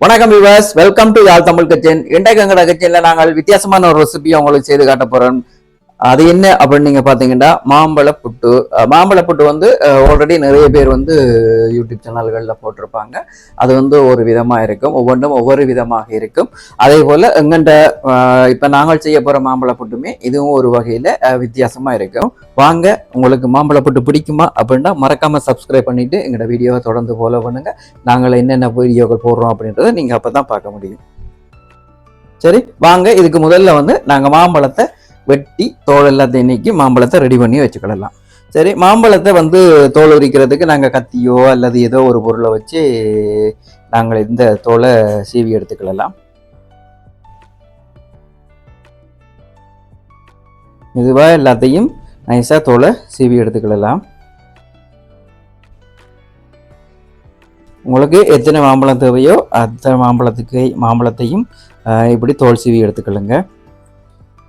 வணக்கம் விவாஸ் welcome to Yazh Tamil kitchen இன்றைக்கு எங்கட கிச்சன்ல நாங்கள் வித்தியாசமான ஒரு ரெசிபியை உங்களுக்கு செய்து காட்ட போறோம். அது என்ன அப்படின்னு நீங்க பாத்தீங்கன்னா மாம்பழ புட்டு மாம்பழ புட்டு வந்து ஆல்ரெடி நிறைய பேர் வந்து யூடியூப் சேனல்களில் போட்டிருப்பாங்க. அது வந்து ஒரு விதமாக இருக்கும். ஒவ்வொன்றும் ஒவ்வொரு விதமாக இருக்கும். அதே போல் எங்கண்ட இப்போ நாங்கள் செய்ய போகிற மாம்பழ புட்டுமே இதுவும் ஒரு வகையில் வித்தியாசமாக இருக்கும். வாங்க உங்களுக்கு மாம்பழ புட்டு பிடிக்குமா அப்படின்னா மறக்காமல் சப்ஸ்கிரைப் பண்ணிவிட்டு எங்களோட வீடியோவை தொடர்ந்து ஃபாலோ பண்ணுங்க. நாங்கள் என்னென்ன வீடியோக்கள் போடுறோம் அப்படின்றத நீங்கள் அப்போ தான் பார்க்க முடியும். சரி வாங்க இதுக்கு முதல்ல வந்து நாங்கள் மாம்பழத்தை வெட்டி தோல் எல்லாத்தையும் நீக்கி மாம்பழத்தை ரெடி பண்ணி வச்சுக்கிடலாம். சரி மாம்பழத்தை வந்து தோல் உரிக்கிறதுக்கு நாங்கள் கத்தியோ அல்லது ஏதோ ஒரு பொருளை வச்சு நாங்கள் இந்த தோலை சீவி எடுத்துக்கிடலாம். இதுவாக எல்லாத்தையும் நைஸாக தோலை சீவி எடுத்துக்கிடலாம். உங்களுக்கு எத்தனை மாம்பழம் தேவையோ அத்தனை மாம்பழத்துக்கு மாம்பழத்தையும் இப்படி தோல் சீவி எடுத்துக்கலுங்க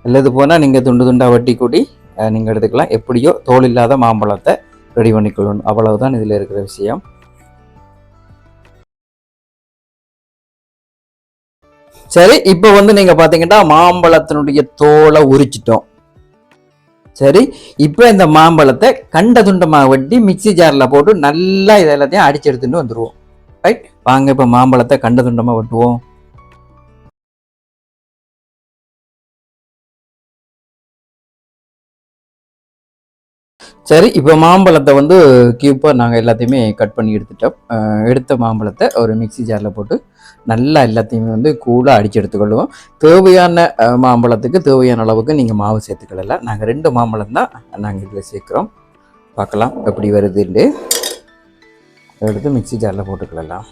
அல்லது போனால் நீங்கள் துண்டு துண்டாக வட்டி கூட்டி நீங்கள் எடுத்துக்கலாம். எப்படியோ தோல் இல்லாத மாம்பழத்தை ரெடி பண்ணிக்கொள்ளணும். அவ்வளவுதான் இதில் இருக்கிற விஷயம். சரி இப்போ வந்து நீங்கள் பார்த்தீங்கன்னா மாம்பழத்தினுடைய தோலை உரிச்சிட்டோம். சரி இப்போ இந்த மாம்பழத்தை கண்ட துண்டமாக வெட்டி மிக்ஸி ஜாரில் போட்டு நல்லா இது எல்லாத்தையும் அடிச்சு எடுத்துட்டு வந்துடுவோம் ரைட் வாங்க இப்போ மாம்பழத்தை கண்ட துண்டமாக வெட்டுவோம். சரி இப்போ மாம்பழத்தை வந்து கியூப்பாக நாங்கள் எல்லாத்தையுமே கட் பண்ணி எடுத்துட்டோம். எடுத்த மாம்பழத்தை ஒரு மிக்ஸி ஜாரில் போட்டு நல்லா எல்லாத்தையுமே வந்து கூலாக அடித்து எடுத்துக்கொள்வோம். தேவையான மாம்பழத்துக்கு தேவையான அளவுக்கு நீங்கள் மாவு சேர்த்துக்கிடலாம் நாங்கள் ரெண்டு மாம்பழம் தான் நாங்கள் இதில் சேர்க்குறோம். பார்க்கலாம் எப்படி வருதுன்னு. எடுத்து மிக்ஸி ஜாரில் போட்டுக்கலாம்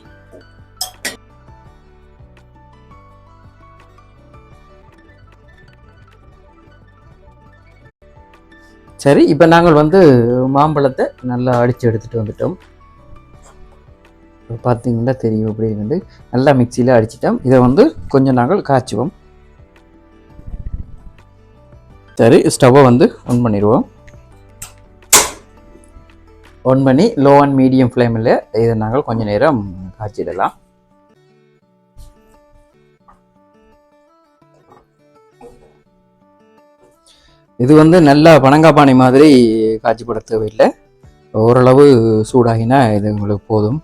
சரி இப்போ நாங்கள் வந்து மாம்பழத்தை நல்லா அடித்து எடுத்துகிட்டு வந்துட்டோம். இப்போ பார்த்தீங்கன்னா தெரியும் அப்படின்னு நல்லா மிக்சியில் அடிச்சிட்டோம். இதை வந்து கொஞ்சம் நாங்கள் காய்ச்சுவோம். சரி ஸ்டவ்வை வந்து ஆன் பண்ணிடுவோம். ஆன் பண்ணி லோ அண்ட் மீடியம் ஃப்ளேமில் இதை நாங்கள் கொஞ்சம் நேரம் காய்ச்சிடலாம். இது வந்து நல்லா பனங்காப்பானை மாதிரி காய்ச்சி இல்லை தேவையில்லை ஓரளவு சூடாகினா இது உங்களுக்கு போதும்.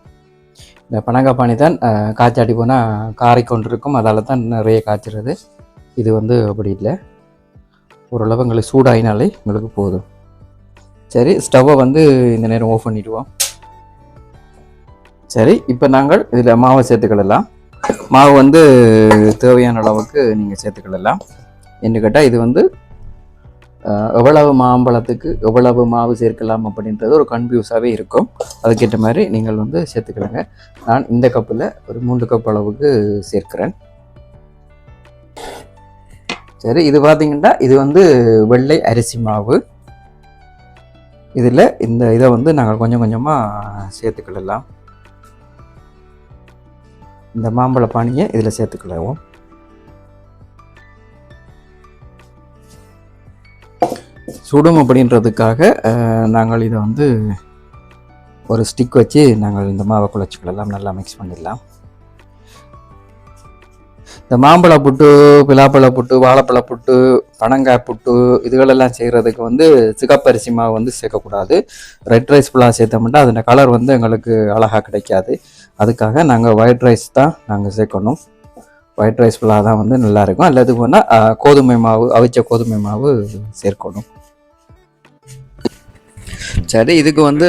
இந்த பனங்காப்பானை தான் காய்ச்சாட்டி போனால் காரிக்கொண்டிருக்கும் அதால் தான் நிறைய காய்ச்சிறது. இது வந்து அப்படி இல்லை. ஓரளவு எங்களுக்கு சூடாகினாலே உங்களுக்கு போதும். சரி ஸ்டவ்வை வந்து இந்த நேரம் ஆஃப் பண்ணிவிடுவோம் சரி இப்போ நாங்கள் இதில் மாவை சேர்த்துக்கிடலாம் மாவு வந்து தேவையான அளவுக்கு நீங்கள் சேர்த்துக்கிடலாம் என்று கேட்டால் இது வந்து எவ்வளவு மாம்பழத்துக்கு எவ்வளவு மாவு சேர்க்கலாம் அப்படின்றது ஒரு கன்ஃபியூஸாகவே இருக்கும். அதுக்கேற்ற மாதிரி நீங்கள் வந்து சேர்த்துக்கிடுங்க நான் இந்த கப்பில் ஒரு மூன்று கப் அளவுக்கு சேர்க்கிறேன். சரி இது பார்த்தீங்கன்னா இது வந்து வெள்ளை அரிசி மாவு. இதில் இந்த இதை வந்து நாங்கள் கொஞ்சம் கொஞ்சமாக சேர்த்துக்கிடலாம் இந்த மாம்பழ பானியை இதில் சேர்த்துக்கிடுவோம் சுடும் அப்படின்றதுக்காக நாங்கள் இதை வந்து ஒரு ஸ்டிக் வச்சு நாங்கள் இந்த மாவை குழச்சிக்கலாம் நல்லா மிக்ஸ் பண்ணிடலாம். இந்த மாம்பழ புட்டு பிலாப்பழ புட்டு வாழைப்பழ புட்டு பனங்காய் புட்டு இதுகளெல்லாம் செய்கிறதுக்கு வந்து சிகப்பரிசி மாவு வந்து சேர்க்கக்கூடாது. ரெட் ரைஸ் ஃபுல்லாக சேர்த்தோம்னா அதோட கலர் வந்து எங்களுக்கு அழகாக கிடைக்காது. அதுக்காக நாங்கள் ஒயிட் ரைஸ் தான் நாங்கள் சேர்க்கணும். ஒயிட் ரைஸ் ஃபுல்லாக தான் வந்து நல்லாயிருக்கும் அல்லது போனால் கோதுமை மாவு அவிச்ச கோதுமை மாவு சேர்க்கணும். சரி இதுக்கு வந்து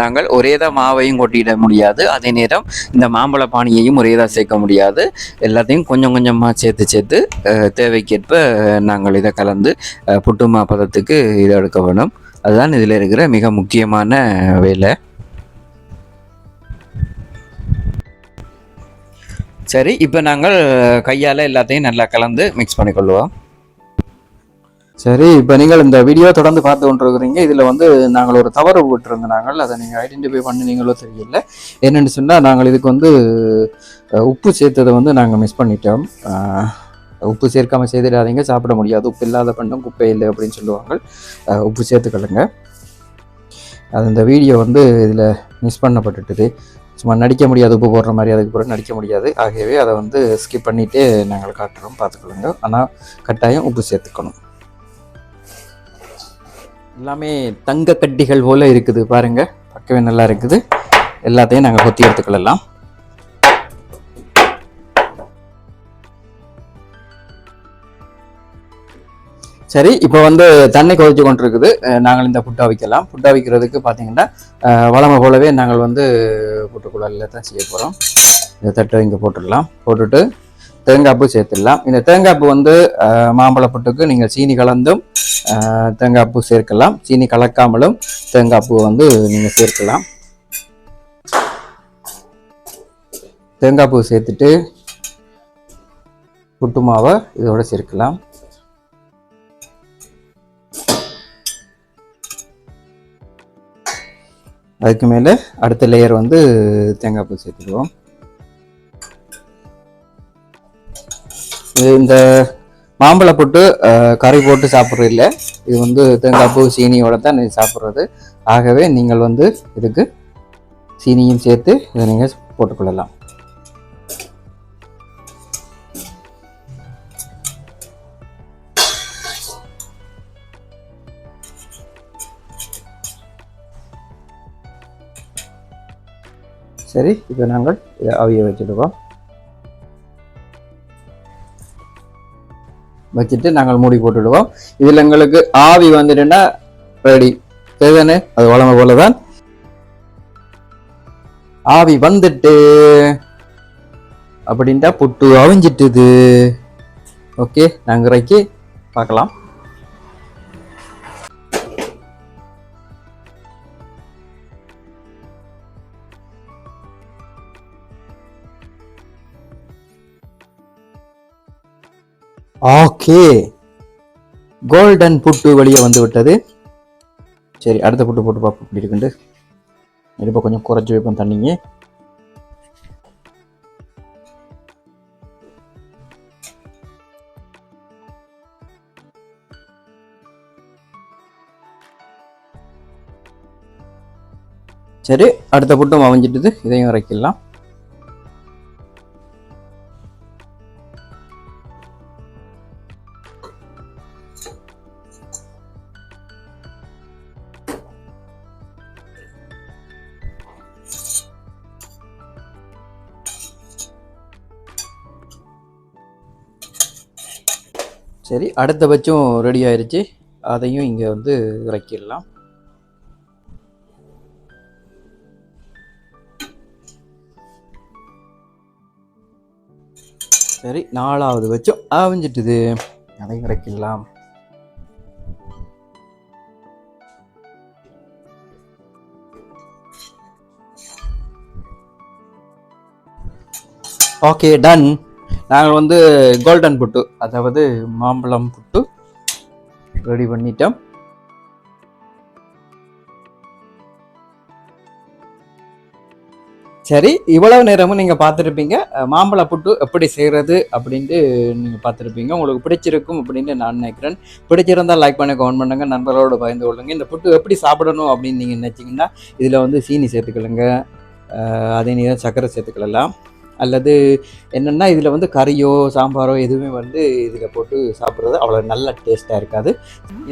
நாங்கள் ஒரே தான் மாவையும் கொட்டிட முடியாது. அதே நேரம் இந்த மாம்பழ பானியையும் ஒரே தான் சேர்க்க முடியாது. எல்லாத்தையும் கொஞ்சம் கொஞ்சமாக சேர்த்து சேர்த்து தேவைக்கேற்ப நாங்கள் இதை கலந்து புட்டு மா பதத்துக்கு இதை எடுக்க வேணும். அதுதான் இதில் இருக்கிற மிக முக்கியமான வேலை. சரி இப்போ நாங்கள் கையால் எல்லாத்தையும் நல்லா கலந்து மிக்ஸ் பண்ணிக்கொள்வோம். சரி இப்போ நீங்கள் இந்த வீடியோ தொடர்ந்து பார்த்து கொண்டிருக்கிறீங்க. இதில் வந்து நாங்கள் ஒரு தவறு விட்டுருந்தோம் நாங்கள் அதை நீங்கள் ஐடென்டிஃபை பண்ணினீங்களோ தெரியல. என்னென்னு சொன்னால் நாங்கள் இதுக்கு வந்து உப்பு சேர்த்ததை வந்து நாங்கள் மிஸ் பண்ணிட்டோம். உப்பு சேர்க்காமல் செய்திடாதீங்க. சாப்பிட முடியாது. உப்பு இல்லாத பண்ணும் குப்பை இல்லை அப்படின்னு சொல்லுவாங்க. உப்பு சேர்த்துக்கொள்ளுங்க. அது இந்த வீடியோ வந்து இதில் மிஸ் பண்ணப்பட்டுட்டுது. சும்மா நடிக்க முடியாது. உப்பு போடுற மாதிரி அதுக்கு பிறகு நடிக்க முடியாது. ஆகவே அதை வந்து ஸ்கிப் பண்ணிவிட்டு நாங்கள் காட்டுறோம். பார்த்துக்கொள்ளுங்க. ஆனால் கட்டாயம் உப்பு சேர்த்துக்கணும். எல்லாமே தங்க கட்டிகள் போல இருக்குது பாருங்க. பார்க்கவே நல்லா இருக்குது. எல்லாத்தையும் நாங்கள் கொத்தி எடுத்துக்கொள்ளலாம். சரி இப்போ வந்து தண்ணி கொதிச்சு கொண்டிருக்குது. அஹ் நாங்கள் இந்த புட்டா வைக்கலாம் புட்டா வைக்கிறதுக்கு பார்த்தீங்கன்னா வளமை போலவே நாங்கள் வந்து புட்டுக்குழலில் தான் செய்ய போகிறோம் இந்த தட்டை இங்கே போட்டுடலாம். போட்டுட்டு தேங்காய் பூ சேர்த்துடலாம். இந்த தேங்காய் பூ வந்து மாம்பழப்பட்டுக்கு மாம்பழ புட்டுக்கு நீங்கள் சீனி கலந்தும் தேங்காய்ப்பு தேங்காய் பூ சேர்க்கலாம். சீனி கலக்காமலும் தேங்காய் பூ வந்து நீங்கள் சேர்க்கலாம். தேங்காய் பூ சேர்த்துட்டு புட்டு மாவை இதோட சேர்க்கலாம். அதுக்கு மேலே அடுத்த லேயர் வந்து தேங்காய் பூ சேர்த்துடுவோம். இது இந்த மாம்பழம் போட்டு கறி போட்டு சாப்பிட்றது இல்லை இது வந்து தேங்காய் பூ சீனியோட தான் இது சாப்பிட்றது. ஆகவே நீங்கள் வந்து இதுக்கு சீனியும் சேர்த்து இதை நீங்கள் போட்டுக்கொள்ளலாம். சரி இப்போ நாங்கள் இதை அவிய வச்சுடுவோம் வச்சுட்டு நாங்கள் மூடி போட்டுடுவோம். இதில் எங்களுக்கு ஆவி வந்துட்டுன்னா ரெடி சரிதானே? அது உடம்பு போல தான் ஆவி வந்துட்டு. அப்படின்ட்டா புட்டு அவிஞ்சிட்டுது. ஓகே நாங்கள் இறக்கி பார்க்கலாம். ஓகே கோல்டன் புட்டு வெளியே வந்து விட்டது சரி அடுத்த புட்டு போட்டு பார்ப்போம். இப்படி இருக்குண்டு. இப்போ கொஞ்சம் குறைச்சி வைப்போம் தண்ணிங்க. சரி அடுத்த புட்டும் அவஞ்சிட்டுது இதையும் இறக்கிடலாம். சரி அடுத்த பட்சம் ரெடி ஆயிடுச்சு அதையும் இங்கே வந்து இறக்கிடலாம். சரி நாலாவது பட்சம் அவிஞ்சிட்டுது. அதையும் இறக்கிடலாம். ஓகே டன் நாங்கள் வந்து கோல்டன் புட்டு அதாவது மாம்பழம் புட்டு ரெடி பண்ணிட்டோம். சரி இவ்வளவு நேரமும் நீங்கள் பார்த்துருப்பீங்க. மாம்பழ புட்டு எப்படி செய்கிறது அப்படின்ட்டு நீங்கள் பார்த்துருப்பீங்க. உங்களுக்கு பிடிச்சிருக்கும் அப்படின்னு நான் நினைக்கிறேன். பிடிச்சிருந்தால் லைக் பண்ணி கமெண்ட் பண்ணுங்க. நண்பர்களோடு பகிர்ந்து கொள்ளுங்க. இந்த புட்டு எப்படி சாப்பிடணும் அப்படின்னு நீங்கள் நினச்சிங்கன்னா இதில் வந்து சீனி சேர்த்துக்கலுங்க அதே நேரம் சர்க்கரை சேர்த்துக்கலாம் அல்லது என்னென்னா இதில் வந்து கறியோ சாம்பாரோ எதுவுமே வந்து இதில் போட்டு சாப்பிட்றது அவ்வளோ நல்ல டேஸ்ட்டாக இருக்காது.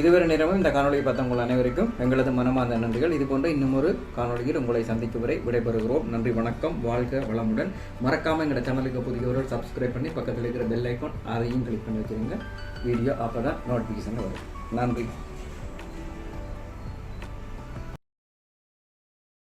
இதுவரை நேரமும் இந்த காணொலியை பார்த்தவங்கள் அனைவருக்கும் எங்களது மனமார்ந்த நன்றிகள். இது போன்ற இன்னும் ஒரு காணொலியில் உங்களை சந்திக்கும் வரை விடைபெறுகிறோம். நன்றி வணக்கம். வாழ்க வளமுடன். மறக்காமல் எங்களோட சேனலுக்கு புதியவர்கள் சப்ஸ்கிரைப் பண்ணி பக்கத்தில் இருக்கிற பெல் ஐக்கான் அதையும் கிளிக் பண்ணி வச்சுருங்க. வீடியோ அப்போ தான் நோட்டிஃபிகேஷன் வரும். நன்றி.